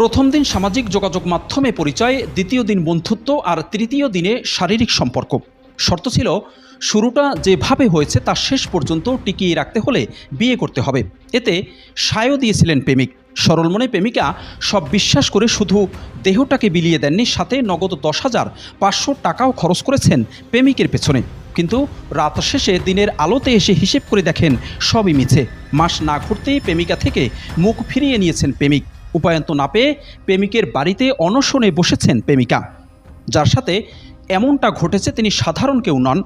প্রথম দিন সামাজিক যোগাযোগ মাধ্যমে পরিচয়, দ্বিতীয় দিন বন্ধুত্ব আর তৃতীয় দিনে শারীরিক সম্পর্ক। শর্ত ছিল, শুরুটা যেভাবে হয়েছে তা শেষ পর্যন্ত টিকিয়ে রাখতে হলে বিয়ে করতে হবে। এতে সায়ও দিয়েছিলেন প্রেমিক। সরল মনে প্রেমিকা সব বিশ্বাস করে শুধু দেহটাকে বিলিয়ে দেননি, সাথে নগদ দশ হাজার পাঁচশো টাকাও খরচ করেছেন প্রেমিকের পেছনে। কিন্তু রাত শেষে দিনের আলোতে এসে হিসেব করে দেখেন সবই মিছে। মাস না ঘুরতেই প্রেমিকা থেকে মুখ ফিরিয়ে নিয়েছেন প্রেমিক। উপায়ন্ত না পেয়ে প্রেমিকের বাড়িতে অনশনে বসেছেন প্রেমিকা। যার সাথে এমনটা ঘটেছে তিনি সাধারণ কেউ নন।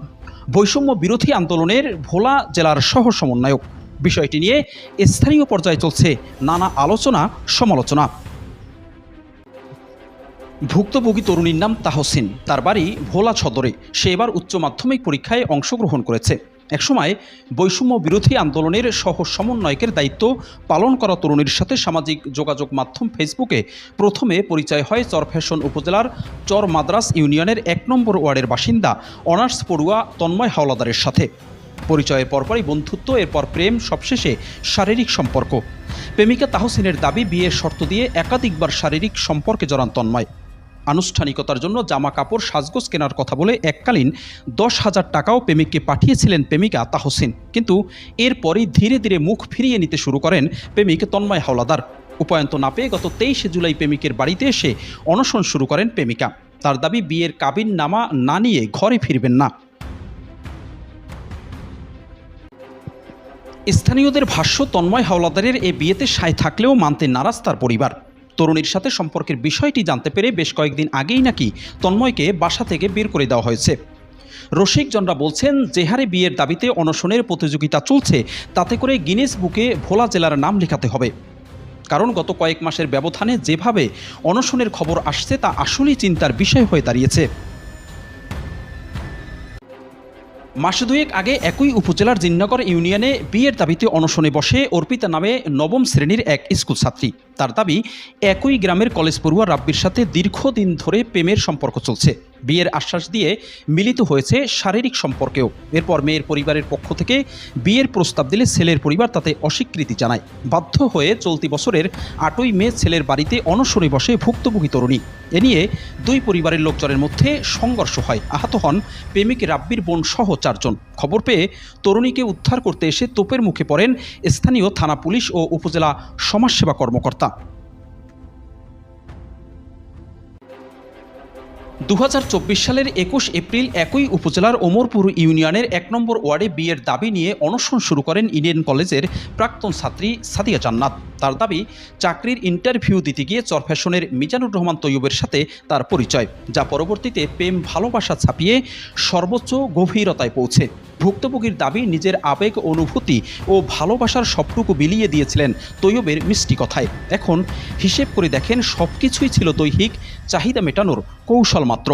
বৈষম্য বিরোধী আন্দোলনের ভোলা জেলার সহ সমন্বয়ক। বিষয়টি নিয়ে স্থানীয় পর্যায়ে চলছে নানা আলোচনা, সমালোচনা। ভুক্তভোগী তরুণীর নাম তাহসিন। তার বাড়ি ভোলা সদরে। সে এবার উচ্চ মাধ্যমিক পরীক্ষায় অংশগ্রহণ করেছে। একসময় বৈষম্য বিরোধী আন্দোলনের সহ সমন্বয়কের দায়িত্ব পালন করা তরুণীর সাথে সামাজিক যোগাযোগ মাধ্যম ফেসবুকে প্রথমে পরিচয় হয় চরফ্যাশন উপজেলার চর মাদ্রাস ইউনিয়নের এক নম্বর ওয়ার্ডের বাসিন্দা অনার্স পড়ুয়া তন্ময় হাওলাদারের সাথে। পরিচয়ের পরপরই বন্ধুত্ব, এরপর প্রেম, সবশেষে শারীরিক সম্পর্ক। প্রেমিকা তাহসিনের দাবি, বিয়ের শর্ত দিয়ে একাধিকবার শারীরিক সম্পর্কে জড়ান তন্ময়। আনুষ্ঠানিকতার জন্য জামা কাপড়, সাজগোজ কেনার কথা বলে এককালীন দশ হাজার টাকাও প্রেমিককে পাঠিয়েছিলেন প্রেমিকা তাহসিন কিন্তু এরপরই ধীরে ধীরে মুখ ফিরিয়ে নিতে শুরু করেন প্রেমিক তন্ময় হাওলাদার। উপায়ন্ত না পেয়ে গত তেইশে জুলাই প্রেমিকের বাড়িতে এসে অনশন শুরু করেন প্রেমিকা। তার দাবি, বিয়ের কাবিন নামা না নিয়ে ঘরে ফিরবেন না। স্থানীয়দের ভাষ্য, তন্ময় হাওলাদারের এ বিয়েতে সায় থাকলেও মানতে নারাজ তার পরিবার। তরুণীর সাথে সম্পর্কের বিষয়টি জানতে পেরে বেশ কয়েকদিন আগেই নাকি তন্ময়কে বাসা থেকে বের করে দেওয়া হয়েছে। রসিকজনরা বলছেন যে হারে বিয়ের দাবিতে অনশনের প্রতিযোগিতা চলছে, তাতে করে গিনেস বুকে ভোলা জেলার নাম লেখাতে হবে। কারণ গত কয়েক মাসের ব্যবধানে যেভাবে অনশনের খবর আসছে, তা আসলেই চিন্তার বিষয় হয়ে দাঁড়িয়েছে। মাস দুয়েক আগে একই উপজেলার জিন্নগর ইউনিয়নে বিয়ের দাবিতে অনশনে বসে অর্পিতা নামে নবম শ্রেণির এক স্কুল ছাত্রী। তার দাবি, একই গ্রামের কলেজ পড়ুয়া রাব্বির সাথে দীর্ঘদিন ধরে প্রেমের সম্পর্ক চলছে। বিয়ের আশ্বাস দিয়ে মিলিত হয়েছে শারীরিক সম্পর্কেও। এরপর মেয়ের পরিবারের পক্ষ থেকে বিয়ের প্রস্তাব দিলে ছেলের পরিবার তাতে অস্বীকৃতি জানায়। বাধ্য হয়ে চলতি বছরের আটই মে ছেলের বাড়িতে অনশনে বসে ভুক্তভোগী তরুণী। এ নিয়ে দুই পরিবারের লোকজনের মধ্যে সংঘর্ষ হয়। আহত হন প্রেমিক রাব্বির বোন সহ চারজন। খবর পেয়ে তরুণীকে উদ্ধার করতে এসে তোপের মুখে পড়েন স্থানীয় থানা পুলিশ ও উপজেলা সমাজসেবা কর্মকর্তা। দু হাজার চব্বিশ সালের একুশ এপ্রিল একই উপজেলার ওমরপুর ইউনিয়নের এক নম্বর ওয়ার্ডে বিয়ের দাবি নিয়ে অনশন শুরু করেন ইন্ডিয়ান কলেজের প্রাক্তন ছাত্রী সাদিয়া জান্নাত। তার দাবি, চাকরির ইন্টারভিউ দিতে গিয়ে চরফ্যাশনের মিজানুর রহমান তৈয়বের সাথে তার পরিচয়, যা পরবর্তীতে প্রেম, ভালোবাসা ছাপিয়ে সর্বোচ্চ গভীরতায় পৌঁছে। ভুক্তভোগীর দাবি, নিজের আবেগ, অনুভূতি ও ভালোবাসার সবটুকু বিলিয়ে দিয়েছিলেন তৈয়বের মিষ্টি কথায়। এখন হিসেব করে দেখেন সব কিছুই ছিল দৈহিক, চাহিদা মেটানোর কৌশল মাত্র।